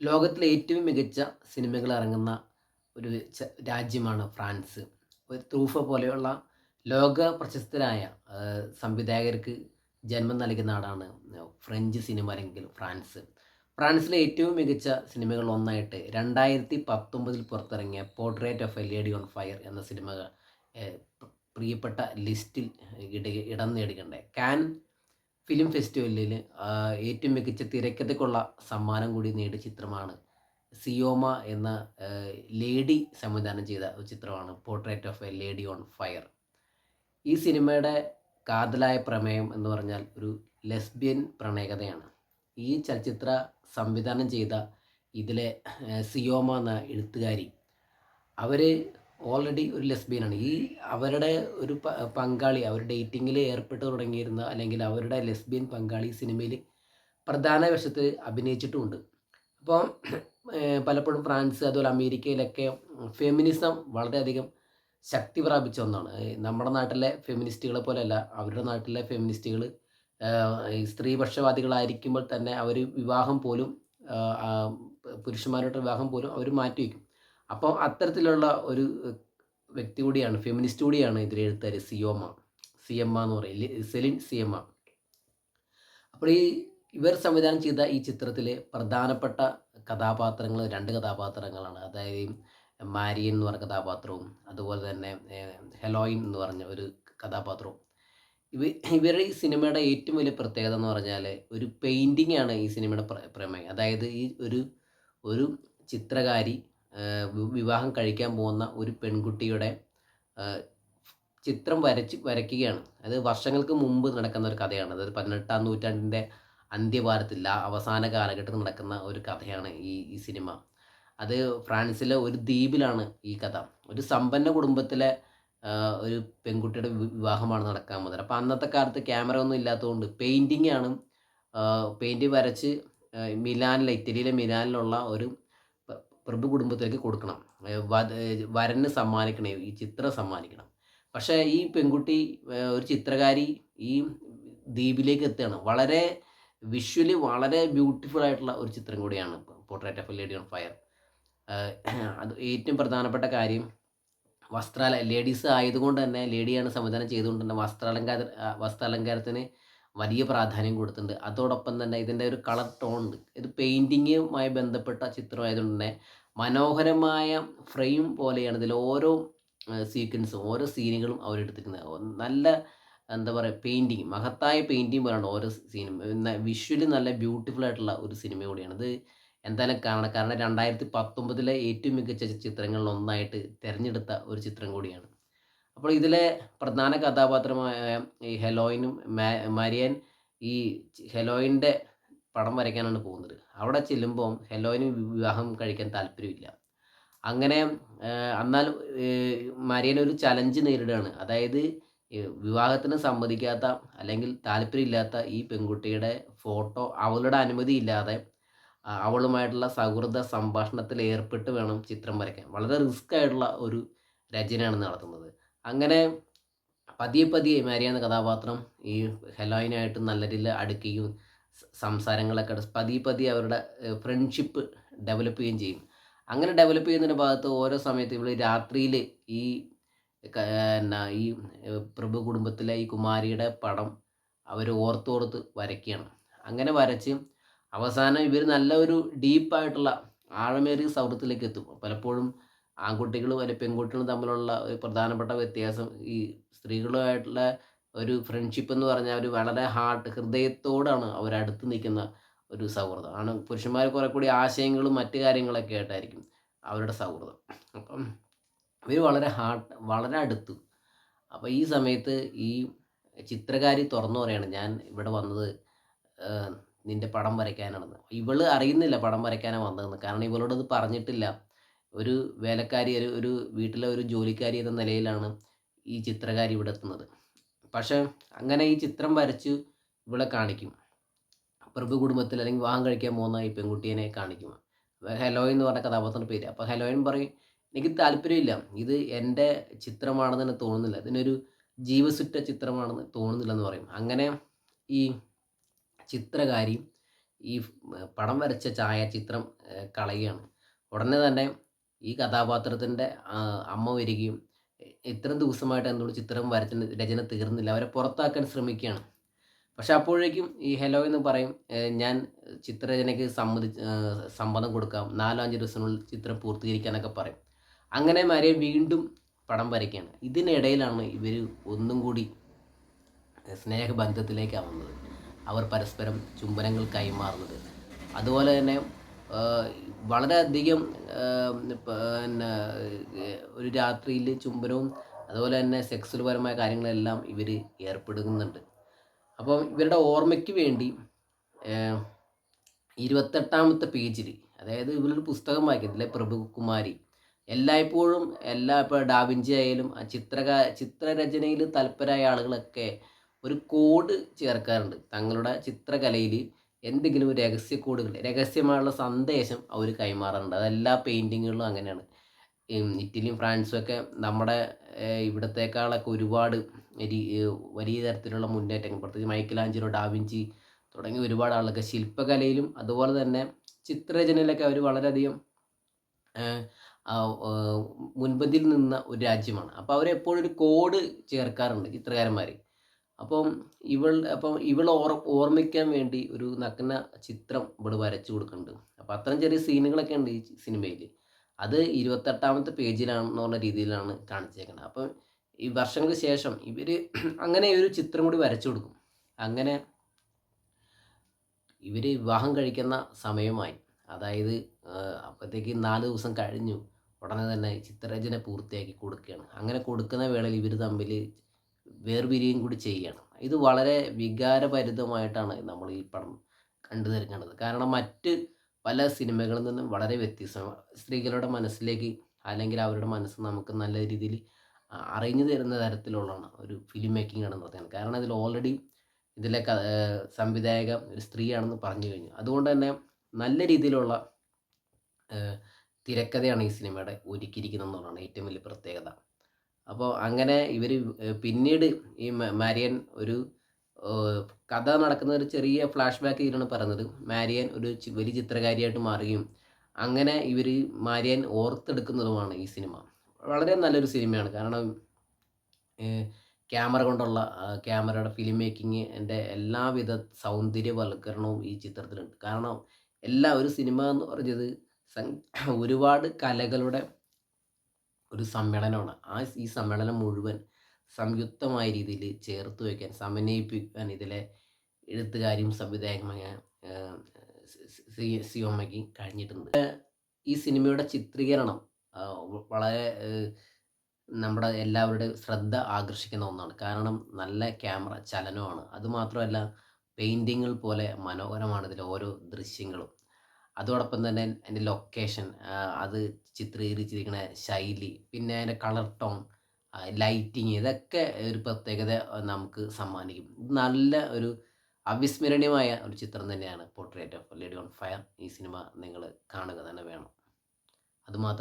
ലോകത്തിലെ ഏറ്റവും മികച്ച സിനിമകൾ ഇറങ്ങുന്ന ഒരു രാജ്യമാണ് ഫ്രാൻസ്. ഒരു ത്രൂഫ പോലെയുള്ള ലോക പ്രശസ്തരായ സംവിധായകർക്ക് ജന്മം നൽകിയ നാടാണ് ഫ്രഞ്ച് സിനിമ അല്ലെങ്കിൽ ഫ്രാൻസ്. ഫ്രാൻസിലെ ഏറ്റവും മികച്ച സിനിമകളിൽ ഒന്നായിട്ട് രണ്ടായിരത്തി പത്തൊമ്പതിൽ പുറത്തിറങ്ങിയ portrait of a lady on fire എന്ന സിനിമ പ്രിയപ്പെട്ട ലിസ്റ്റിൽ ഇട ഇടം നേടുകയുണ്ടായി കാൻ ഫിലിം ഫെസ്റ്റിവലിൽ ഏറ്റവും മികച്ച തിരക്കഥയ്ക്കുള്ള സമ്മാനം കൂടി നേടിയ ചിത്രമാണ് സിയോമ എന്ന ലേഡി സംവിധാനം ചെയ്ത ഒരു ചിത്രമാണ് portrait of a lady on fire ഈ സിനിമയുടെ കാതലായ പ്രമേയം എന്ന് പറഞ്ഞാൽ ഒരു ലെസ്ബിയൻ പ്രണയകഥയാണ്. ഈ ചലച്ചിത്ര സംവിധാനം ചെയ്ത ഇതിലെ സിയോമ എന്ന എഴുത്തുകാരി അവർ ഓൾറെഡി ഒരു ലെസ്ബിയനാണ് ഈ അവരുടെ ഒരു പങ്കാളി അവർ ഡേറ്റിങ്ങിൽ ഏർപ്പെട്ട് തുടങ്ങിയിരുന്ന അല്ലെങ്കിൽ അവരുടെ ലെസ്ബിയൻ പങ്കാളി സിനിമയിൽ പ്രധാന വേഷത്തിൽ അഭിനയിച്ചിട്ടുമുണ്ട്. അപ്പോൾ പലപ്പോഴും ഫ്രാൻസ് അതുപോലെ അമേരിക്കയിലൊക്കെ ഫെമിനിസം വളരെയധികം ശക്തി പ്രാപിച്ച ഒന്നാണ്. നമ്മുടെ നാട്ടിലെ ഫെമിനിസ്റ്റുകളെ പോലെയല്ല അവരുടെ നാട്ടിലെ ഫെമിനിസ്റ്റുകൾ സ്ത്രീപക്ഷവാദികളായിരിക്കുമ്പോൾ തന്നെ അവർ വിവാഹം പോലും പുരുഷന്മാരുടെ വിവാഹം പോലും അവർ മാറ്റിവെക്കും. അപ്പോൾ അത്തരത്തിലുള്ള ഒരു വ്യക്തി കൂടിയാണ് ഫെമിനിസ്റ്റ് കൂടിയാണ് ഇതിലെ എഴുത്തുകാരി സിയോമ. സി എം എന്ന് പറയും. സെലിൻ സി എം അപ്പോൾ ഈ ഇവർ സംവിധാനം ചെയ്ത ഈ ചിത്രത്തിലെ പ്രധാനപ്പെട്ട കഥാപാത്രങ്ങൾ രണ്ട് കഥാപാത്രങ്ങളാണ്. അതായത് മാരിയൻ എന്ന് പറഞ്ഞ കഥാപാത്രവും അതുപോലെ തന്നെ ഹെലോയിൻ എന്ന് പറഞ്ഞ ഒരു കഥാപാത്രവും. ഇവ ഇവരുടെ ഈ സിനിമയുടെ ഏറ്റവും വലിയ പ്രത്യേകത എന്ന് പറഞ്ഞാൽ ഒരു പെയിന്റിംഗ് ആണ് ഈ സിനിമയുടെ പ്ര- പ്രമേയം. അതായത് ഈ ഒരു ഒരു ചിത്രകാരി വിവാഹം കഴിക്കാൻ പോകുന്ന ഒരു പെൺകുട്ടിയുടെ ചിത്രം വരച്ച് വരയ്ക്കുകയാണ്. അത് വർഷങ്ങൾക്ക് മുമ്പ് നടക്കുന്ന ഒരു കഥയാണ്. അതായത് പതിനെട്ടാം നൂറ്റാണ്ടിന്റെ അന്ത്യഭാരത്തിൽ അവസാന കാലഘട്ടത്തിൽ നടക്കുന്ന ഒരു കഥയാണ് ഈ ഈ സിനിമ. അത് ഫ്രാൻസിലെ ഒരു ദ്വീപിലാണ് ഈ കഥ. ഒരു സമ്പന്ന കുടുംബത്തിലെ ഒരു പെൺകുട്ടിയുടെ വിവാഹമാണ് നടക്കാൻ പോകുന്നത്. അപ്പോൾ അന്നത്തെ കാലത്ത് ക്യാമറ ഒന്നും ഇല്ലാത്തതുകൊണ്ട് പെയിന്റിംഗ് ആണ് പെയിന്റ് വരച്ച് മിലാനിലെ ഇറ്റലിയിലെ മിലാനിലുള്ള ഒരു പ്രഭു കുടുംബത്തിലേക്ക് കൊടുക്കണം വരന് സമ്മാനിക്കണം ഈ ചിത്രം സമ്മാനിക്കണം. പക്ഷേ ഈ പെൺകുട്ടി ഒരു ചിത്രകാരി ഈ ദ്വീപിലേക്ക് എത്തുകയാണ്. വളരെ വിഷ്വലി വളരെ ബ്യൂട്ടിഫുൾ ആയിട്ടുള്ള ഒരു ചിത്രം കൂടിയാണ് portrait of lady on fire അത് ഏറ്റവും പ്രധാനപ്പെട്ട കാര്യം വസ്ത്രാല ലേഡീസ് ആയതുകൊണ്ട് തന്നെ ലേഡിയാണ് സംവിധാനം ചെയ്തുകൊണ്ട് തന്നെ വസ്ത്രാലങ്കാര വസ്ത്രാലങ്കാരത്തിന് വലിയ പ്രാധാന്യം കൊടുത്തിട്ടുണ്ട്. അതോടൊപ്പം തന്നെ ഇതിന്റെ ഒരു കളർ ടോൺ ഉണ്ട്. ഇത് പെയിന്റിങ്ങുമായി ബന്ധപ്പെട്ട ചിത്രമായതുകൊണ്ട് തന്നെ മനോഹരമായ ഫ്രെയിം പോലെയാണ് ഇതിൽ ഓരോ സീക്വൻസും ഓരോ സീനുകളും അവരെടുത്തിരിക്കുന്നത് നല്ല എന്താ പറയുക പെയിന്റിങ് മഹത്തായ പെയിന്റിങ് പോലെയാണ് ഓരോ സീനും വിഷ്വലി നല്ല ബ്യൂട്ടിഫുൾ ആയിട്ടുള്ള ഒരു സിനിമ കൂടിയാണ്. ഇത് എന്തായാലും കാണണം കാരണം രണ്ടായിരത്തി പത്തൊമ്പതിലെ ഏറ്റവും മികച്ച ചിത്രങ്ങളിൽ ഒന്നായിട്ട് തിരഞ്ഞെടുത്ത ഒരു ചിത്രം കൂടിയാണ്. അപ്പോൾ ഇതിലെ പ്രധാന കഥാപാത്രമായ ഈ ഹെലോയിനും മരിയൻ ഈ ഹെലോയിന്റെ പടം വരയ്ക്കാനാണ് പോകുന്നത്. അവിടെ ചെല്ലുമ്പോൾ ഹെലോയിന് വിവാഹം കഴിക്കാൻ താല്പര്യമില്ല. അങ്ങനെ എന്നാൽ മരിയൻ ഒരു ചലഞ്ച് നേരിടുകയാണ്. അതായത് വിവാഹത്തിന് സമ്മതിക്കാത്ത അല്ലെങ്കിൽ താല്പര്യമില്ലാത്ത ഈ പെൺകുട്ടിയുടെ ഫോട്ടോ അവളുടെ അനുമതിയില്ലാതെ അവളുമായിട്ടുള്ള സൗഹൃദ സംഭാഷണത്തിൽ ഏർപ്പെട്ട് വേണം ചിത്രം വരയ്ക്കാൻ. വളരെ റിസ്ക് ആയിട്ടുള്ള ഒരു രചനയാണ് നടത്തുന്നത്. അങ്ങനെ പതിയെ പതിയെ മാരിയ കഥാപാത്രം ഈ ഹെലോയിനായിട്ട് നല്ല രീതിയിൽ അടുക്കുകയും സംസാരങ്ങളൊക്കെ പതിയെ പതിയെ അവരുടെ ഫ്രണ്ട്ഷിപ്പ് ഡെവലപ്പ് ചെയ്യുകയും ചെയ്യും. അങ്ങനെ ഡെവലപ്പ് ചെയ്യുന്നതിന്റെ ഭാഗത്ത് ഓരോ സമയത്ത് ഇവൾ രാത്രിയിൽ ഈ എന്നാ ഈ പ്രഭു കുടുംബത്തിലെ ഈ കുമാരിയുടെ പടം അവർ ഓർത്തോർത്ത് വരയ്ക്കുകയാണ്. അങ്ങനെ വരച്ച് അവസാനം ഇവർ നല്ല ഒരു ഡീപ്പായിട്ടുള്ള ആഴമേറിയ സൗഹൃദത്തിലേക്ക് എത്തും. പലപ്പോഴും ആൺകുട്ടികളും അല്ലെങ്കിൽ പെൺകുട്ടികളും തമ്മിലുള്ള ഒരു പ്രധാനപ്പെട്ട വ്യത്യാസം ഈ സ്ത്രീകളുമായിട്ടുള്ള ഒരു ഫ്രണ്ട്ഷിപ്പ് എന്ന് പറഞ്ഞാൽ ഒരു വളരെ ഹാർട്ട് ഹൃദയത്തോടാണ് അവർ അടുത്ത് നിൽക്കുന്ന ഒരു സൗഹൃദം. ആണ് പുരുഷന്മാർ കുറെ കൂടി ആശയങ്ങളും മറ്റു കാര്യങ്ങളൊക്കെ ആയിട്ടായിരിക്കും അവരുടെ സൗഹൃദം. അപ്പം ഇവർ വളരെ ഹാർട്ട് വളരെ അടുത്തു. അപ്പോൾ ഈ സമയത്ത് ഈ ചിത്രകാരി തുറന്നു പറയാണ് ഞാൻ ഇവിടെ വന്നത് നിന്റെ പടം വരയ്ക്കാനാണെന്ന്. ഇവൾ അറിയുന്നില്ല പടം വരയ്ക്കാനാണ് വന്നതെന്ന്. കാരണം ഇവളോടത് പറഞ്ഞിട്ടില്ല. ഒരു വേലക്കാരി ഒരു ഒരു വീട്ടിലെ ഒരു ജോലിക്കാരി എന്ന നിലയിലാണ് ഈ ചിത്രകാരി ഇവിടെ എത്തുന്നത്. പക്ഷേ അങ്ങനെ ഈ ചിത്രം വരച്ച് ഇവിടെ കാണിക്കും. പ്രഭു കുടുംബത്തിൽ അല്ലെങ്കിൽ വാഹം കഴിക്കാൻ പോകുന്ന ഈ പെൺകുട്ടീനെ കാണിക്കും. ഹെലോയിൻ എന്ന് പറഞ്ഞ കഥാപാത്രത്തിന്റെ പേര്. അപ്പോൾ ഹെലോയിൻ പറയും എനിക്ക് താല്പര്യമില്ല. ഇത് എന്റെ ചിത്രമാണെന്ന് തന്നെ തോന്നുന്നില്ല. ഇതിനൊരു ജീവസുറ്റ ചിത്രമാണെന്ന് തോന്നുന്നില്ല എന്ന് പറയും. അങ്ങനെ ഈ ചിത്രകാരി ഈ പടം വരച്ച ഛായാചിത്രം കളയുകയാണ്. ഉടനെ തന്നെ ഈ കഥാപാത്രത്തിന്റെ അമ്മ വരികയും ഇത്രയും ദിവസമായിട്ട് എന്തുകൊണ്ട് ചിത്രം വരച്ച രചന തീർന്നില്ല? അവരെ പുറത്താക്കാൻ ശ്രമിക്കുകയാണ്. പക്ഷെ അപ്പോഴേക്കും ഈ ഹെലോ എന്ന് പറയും ഞാൻ ചിത്രരചനയ്ക്ക് സമ്മതി സമ്മതം കൊടുക്കാം. നാലോ അഞ്ച് ദിവസത്തിനുള്ളിൽ ചിത്രം പൂർത്തീകരിക്കാനൊക്കെ പറയും. അങ്ങനെ മാരിയെ വീണ്ടും പടം വരയ്ക്കുകയാണ്. ഇതിനിടയിലാണ് ഇവർ ഒന്നും കൂടി സ്നേഹബന്ധത്തിലേക്കാവുന്നത് അവർ പരസ്പരം ചുംബനങ്ങൾ കൈമാറുന്നത്. അതുപോലെ തന്നെ വളരെയധികം പിന്നെ ഒരു രാത്രിയിൽ ചുംബനവും അതുപോലെ തന്നെ സെക്സ്വൽ പരമായ കാര്യങ്ങളെല്ലാം ഇവർ ഏർപ്പെടുന്നുണ്ട്. അപ്പം ഇവരുടെ ഓർമ്മയ്ക്ക് വേണ്ടി ഇരുപത്തെട്ടാമത്തെ പേജിൽ അതായത് ഇവരൊരു പുസ്തകം വായിക്കത്തില്ലേ പ്രഭുകുമാരി. എല്ലായ്പ്പോഴും എല്ലാ ഇപ്പോൾ ഡാവിഞ്ചി ആയാലും ചിത്രക ചിത്രരചനയിൽ തൽപരമായ ആളുകളൊക്കെ ഒരു കോഡ് ചേർക്കാറുണ്ട്. തങ്ങളുടെ ചിത്രകലയിൽ എന്തെങ്കിലും രഹസ്യ കോഡുകൾ രഹസ്യമായുള്ള സന്ദേശം അവർ കൈമാറാറുണ്ട്. അതെല്ലാ പെയിന്റിങ്ങുകളിലും അങ്ങനെയാണ്. ഇറ്റലിയും ഫ്രാൻസും ഒക്കെ നമ്മുടെ ഇവിടത്തേക്കാളൊക്കെ ഒരുപാട് വലിയ തരത്തിലുള്ള മുന്നേറ്റങ്ങൾ. പ്രത്യേകിച്ച് മൈക്കലാഞ്ചിറോ ഡാവിഞ്ചി തുടങ്ങിയ ഒരുപാട് ആളുകൾക്ക് ശില്പകലയിലും അതുപോലെ തന്നെ ചിത്രരചനയിലൊക്കെ അവർ വളരെയധികം മുൻപന്തിയിൽ നിന്ന ഒരു രാജ്യമാണ്. അപ്പോൾ അവരെപ്പോഴും ഒരു കോഡ് ചേർക്കാറുണ്ട് ചിത്രകാരന്മാർ അപ്പം ഇവൾ അപ്പം ഇവൾ ഓർ ഓർമ്മിക്കാൻ വേണ്ടി ഒരു നഗ്ന ചിത്രം ഇവിടെ വരച്ചു കൊടുക്കുന്നുണ്ട്. അപ്പോൾ അത്രയും ചെറിയ സീനുകളൊക്കെ ഉണ്ട് ഈ സിനിമയിൽ അത് ഇരുപത്തെട്ടാമത്തെ പേജിലാണെന്ന് പറഞ്ഞ രീതിയിലാണ് കാണിച്ചേക്കുന്നത് അപ്പം ഈ വർഷങ്ങൾക്ക് ശേഷം ഇവർ അങ്ങനെ ഒരു ചിത്രം കൂടി വരച്ചു കൊടുക്കും. അങ്ങനെ ഇവർ വിവാഹം കഴിക്കുന്ന സമയമായി. അതായത് അപ്പോഴത്തേക്ക് നാല് ദിവസം കഴിഞ്ഞു. ഉടനെ തന്നെ ചിത്രരചന പൂർത്തിയാക്കി കൊടുക്കുകയാണ്. അങ്ങനെ കൊടുക്കുന്ന വേളയിൽ ഇവർ തമ്മിൽ വേർപിരിയും കൂടി ചെയ്യണം. ഇത് വളരെ വികാരഭരിതമായിട്ടാണ് നമ്മൾ ഈ പടം കണ്ടു തീർക്കേണ്ടത് കാരണം മറ്റ് പല സിനിമകളിൽ നിന്നും വളരെ വ്യത്യസ്തമാണ് സ്ത്രീകളുടെ മനസ്സിലേക്ക് അല്ലെങ്കിൽ അവരുടെ മനസ്സ് നമുക്ക് നല്ല രീതിയിൽ അറിഞ്ഞു തരുന്ന തരത്തിലുള്ളതാണ് ഒരു ഫിലിം മേക്കിംഗ് ആണെന്ന് പറയുന്നത്. കാരണം ഇതിൽ ഓൾറെഡി ഇതിലെ സംവിധായക ഒരു സ്ത്രീയാണെന്ന് പറഞ്ഞു കഴിഞ്ഞു. അതുകൊണ്ട് തന്നെ നല്ല രീതിയിലുള്ള തിരക്കഥയാണ് ഈ സിനിമയുടെ ഒരുക്കിയിരിക്കുന്നത് എന്നുള്ളതാണ് ഏറ്റവും വലിയ പ്രത്യേകത. അപ്പോൾ അങ്ങനെ ഇവർ പിന്നീട് ഈ മാരിയൻ ഒരു കഥ നടക്കുന്ന ഒരു ചെറിയ ഫ്ലാഷ് ബാക്ക് ഇതിലാണ് പറയുന്നത്. മാരിയൻ ഒരു വലിയ ചിത്രകാരിയായിട്ട് മാറുകയും അങ്ങനെ ഇവർ മാരിയൻ ഓർത്തെടുക്കുന്നതുമാണ് ഈ സിനിമ. വളരെ നല്ലൊരു സിനിമയാണ്. കാരണം ക്യാമറ കൊണ്ടുള്ള ക്യാമറയുടെ ഫിലിം മേക്കിങ് എന്റെ എല്ലാവിധ സൗന്ദര്യവൽക്കരണവും ഈ ചിത്രത്തിലുണ്ട്. കാരണം എല്ലാ ഒരു സിനിമ എന്ന് പറഞ്ഞത് ഒരുപാട് കലകളുടെ ഒരു സമ്മേളനമാണ്. ആ ഈ സമ്മേളനം മുഴുവൻ സംയുക്തമായ രീതിയിൽ ചേർത്ത് വയ്ക്കാൻ സമന്വയിപ്പിക്കാൻ ഇതിലെ എഴുത്തുകാരിയും സംവിധായകമായ സിയോമ്മയ്ക്ക് കഴിഞ്ഞിട്ടുണ്ട്. ഈ സിനിമയുടെ ചിത്രീകരണം വളരെ നമ്മുടെ എല്ലാവരുടെ ശ്രദ്ധ ആകർഷിക്കുന്ന ഒന്നാണ്. കാരണം നല്ല ക്യാമറ ചലനമാണ് അതുമാത്രമല്ല പെയിന്റിങ്ങൾ പോലെ മനോഹരമാണ് ഇതിലെ ഓരോ ദൃശ്യങ്ങളും. അതോടൊപ്പം തന്നെ അതിന്റെ ലൊക്കേഷൻ അത് ചിത്രീകരിച്ചിരിക്കുന്ന ശൈലി പിന്നെ അതിന്റെ കളർ ടോൺ ലൈറ്റിങ് ഇതൊക്കെ ഒരു പ്രത്യേകത നമുക്ക് സമ്മാനിക്കും. നല്ല ഒരു അവിസ്മരണീയമായ ഒരു ചിത്രം തന്നെയാണ് portrait of lady on fire ഈ സിനിമ നിങ്ങൾ കാണുക തന്നെ വേണം. അതുമാത്രം